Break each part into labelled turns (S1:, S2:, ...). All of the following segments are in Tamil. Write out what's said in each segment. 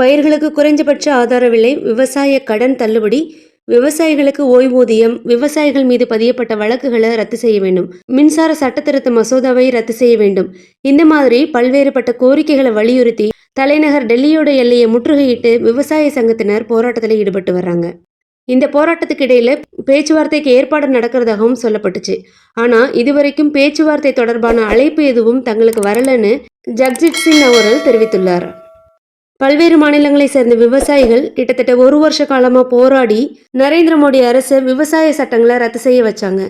S1: பயிர்களுக்கு குறைந்தபட்ச ஆதார விலை விவசாய கடன் தள்ளுபடி. விவசாயிகளுக்கு ஓய்வூதியம். விவசாயிகள் மீது பதியப்பட்ட வழக்குகளை ரத்து செய்ய வேண்டும். மின்சார சட்டத்திருத்த மசோதாவை ரத்து செய்ய வேண்டும். இந்த மாதிரி பல்வேறுபட்ட கோரிக்கைகளை வலியுறுத்தி தலைநகர் டெல்லியோட எல்லையை முற்றுகையிட்டு விவசாய சங்கத்தினர் போராட்டத்தில் ஈடுபட்டு வர்றாங்க. இந்த போராட்டத்துக்கு இடையில பேச்சுவார்த்தைக்கு ஏற்பாடு நடக்கிறதாகவும் சொல்லப்பட்டுச்சு. ஆனா இதுவரைக்கும் பேச்சுவார்த்தை தொடர்பான அழைப்பு எதுவும் தங்களுக்கு வரலன்னு ஜக்ஜித் சிங் அவர்கள் தெரிவித்துள்ளார். பல்வேறு மாநிலங்களை சேர்ந்த விவசாயிகள் கிட்டத்தட்ட ஒரு வருஷ காலமா போராடி நரேந்திர மோடி அரசு விவசாய சட்டங்களை ரத்து செய்ய வச்சாங்க.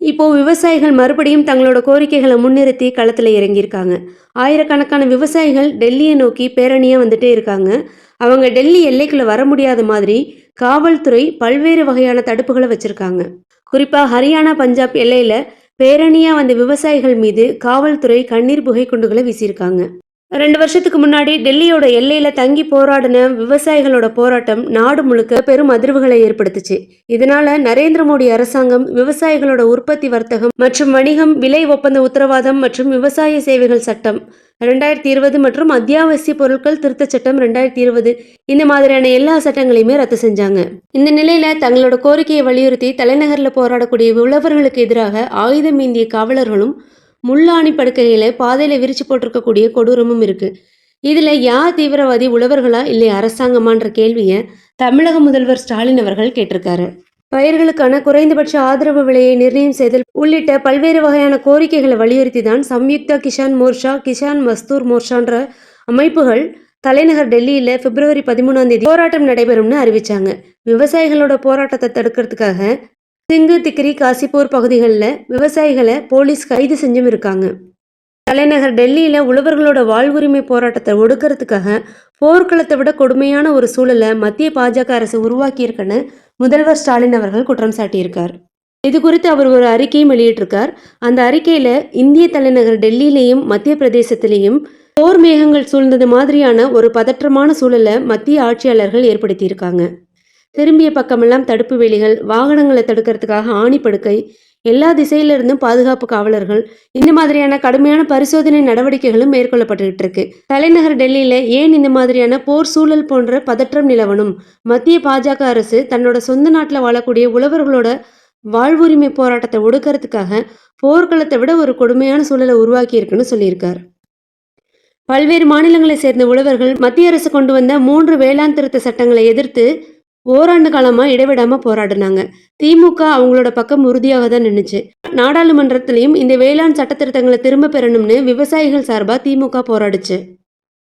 S1: இப்போ விவசாயிகள் மறுபடியும் தங்களோட கோரிக்கைகளை முன்னிறுத்தி களத்துல இறங்கியிருக்காங்க. ஆயிரக்கணக்கான விவசாயிகள் டெல்லியை நோக்கி பேரணியா வந்துட்டே இருக்காங்க. அவங்க டெல்லி எல்லைக்குள்ள வர முடியாத மாதிரி காவல்துறை பல்வேறு வகையான தடுப்புகளை வச்சிருக்காங்க. குறிப்பா ஹரியானா பஞ்சாப் எல்லையில பேரணியா வந்த விவசாயிகள் மீது காவல்துறை கண்ணீர் புகை குண்டுகளை வீசியிருக்காங்க. ரெண்டு வருஷத்துக்கு முன்னாடி டெல்லியோட எல்லையில தங்கி போராடின விவசாயிகளோட போராட்டம் நாடு முழுக்க பெரும் அதிர்வுகளை ஏற்படுத்துச்சு. இதனால நரேந்திர மோடி அரசாங்கம் விவசாயிகளோட உற்பத்தி வர்த்தகம் மற்றும் வணிகம் விலை ஒப்பந்த உத்தரவாதம் மற்றும் விவசாய சேவைகள் சட்டம் ரெண்டாயிரத்தி இருபது மற்றும் அத்தியாவசிய பொருட்கள் திருத்தச் சட்டம் ரெண்டாயிரத்தி இருபது இந்த மாதிரியான எல்லா சட்டங்களையுமே ரத்து செஞ்சாங்க. இந்த நிலையில தங்களோட கோரிக்கையை வலியுறுத்தி தலைநகர்ல போராடக்கூடிய உழவர்களுக்கு எதிராக ஆயுதம் ஏந்திய காவலர்களும் முள்ளாணி படுக்கையில் பாதையில விரிச்சு போட்டிருக்கக்கூடிய கொடூரமும் இருக்கு. இதுல யார் தீவிரவாதி உழவர்களா இல்லை அரசாங்கமான்ற கேள்வியை தமிழக முதல்வர் ஸ்டாலின் அவர்கள் கேட்டிருக்காரு. பயிர்களுக்கான குறைந்தபட்ச ஆதரவு விலையை நிர்ணயம் செய்தல் உள்ளிட்ட பல்வேறு வகையான கோரிக்கைகளை வலியுறுத்தி தான் சம்யுக்தா கிஷான் மோர்ஷா கிஷான் மஸ்தூர் மோர்ஷான்ற அமைப்புகள் தலைநகர் டெல்லியில் பிப்ரவரி பதிமூணாம் தேதி போராட்டம் நடைபெறும்னு அறிவிச்சாங்க. விவசாயிகளோட போராட்டத்தை தடுக்கிறதுக்காக சிங்கு திக்ரி காசிப்பூர் பகுதிகளில் விவசாயிகளை போலீஸ் கைது செஞ்சும் இருக்காங்க. தலைநகர் டெல்லியில் உழவர்களோட வாழ்வுரிமை போராட்டத்தை ஒடுக்கிறதுக்காக போர்க்களத்தை விட கொடுமையான ஒரு சூழலை மத்திய பாஜக அரசு உருவாக்கியிருக்குன்னு முதல்வர் ஸ்டாலின் அவர்கள் குற்றம் சாட்டியிருக்கார். இது குறித்து அவர் ஒரு அறிக்கையும் வெளியிட்டிருக்கார். அந்த அறிக்கையில் இந்திய தலைநகர் டெல்லியிலையும் மத்திய பிரதேசத்திலையும் போர் மேகங்கள் சூழ்ந்தது மாதிரியான ஒரு பதற்றமான சூழலை மத்திய ஆட்சியாளர்கள் ஏற்படுத்தியிருக்காங்க. திரும்பிய பக்கமெல்லாம் தடுப்பு வேலிகள் வாகனங்களை தடுக்கிறதுக்காக ஆணிப்படுக்கை எல்லா திசையிலிருந்தும் பாதுகாப்பு காவலர்கள். இந்த மாதிரியான கடுமையான பரிசோதனை நடவடிக்கைகளும் மேற்கொள்ளப்பட்டுகிட்டு இருக்கு தலைநகர் டெல்லியில ஏன் இந்த மாதிரியான போர் சூழல் போன்ற பதற்றம் நிலவனும் மத்திய பாஜக அரசு தன்னோட சொந்த நாட்டில் வாழக்கூடிய உழவர்களோட வாழ்வுரிமை போராட்டத்தை ஒடுக்கிறதுக்காக போர்க்களத்தை விட ஒரு கொடுமையான சூழலை உருவாக்கி இருக்குன்னு சொல்லியிருக்கார். பல்வேறு மாநிலங்களை சேர்ந்த உழவர்கள் மத்திய அரசு கொண்டு வந்த மூன்று வேளாண் திருத்த சட்டங்களை எதிர்த்து ஓராண்டு காலமா இடைவிடாம போராடினாங்க. திமுக அவங்களோட பக்கம் உறுதியாக தான் நின்றுச்சு நாடாளுமன்றத்திலையும் இந்த வேளாண் சட்ட திருத்தங்களை திரும்ப பெறணும்னு விவசாயிகள் சார்பா திமுக போராடுச்சு.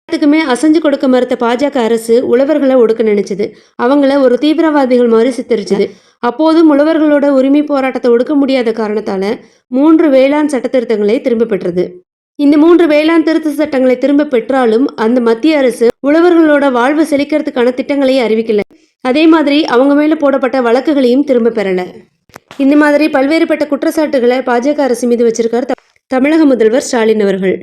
S1: எல்லாத்துக்குமே அசைஞ்சு கொடுக்க மறுத்த பாஜக அரசு உழவர்களை ஒடுக்க நினைச்சது. அவங்கள ஒரு தீவிரவாதிகள் மாதிரி சித்தரிச்சது. அப்போதும் உழவர்களோட உரிமை போராட்டத்தை ஒடுக்க முடியாத காரணத்தால மூன்று வேளாண் சட்ட திருத்தங்களை திரும்ப பெற்றது. இந்த மூன்று வேளாண் திருத்த சட்டங்களை திரும்ப பெற்றாலும் அந்த மத்திய அரசு உழவர்களோட வாழ்வு செழிக்கிறதுக்கான திட்டங்களை அறிவிக்கல. அதே மாதிரி அவங்க மேல போடப்பட்ட வழக்குகளையும் திரும்ப பெறல. இந்த மாதிரி பல்வேறுபட்ட குற்றச்சாட்டுகளை பாஜக அரசு மீது வச்சிருக்கார் தமிழக முதல்வர் ஸ்டாலின் அவர்கள்.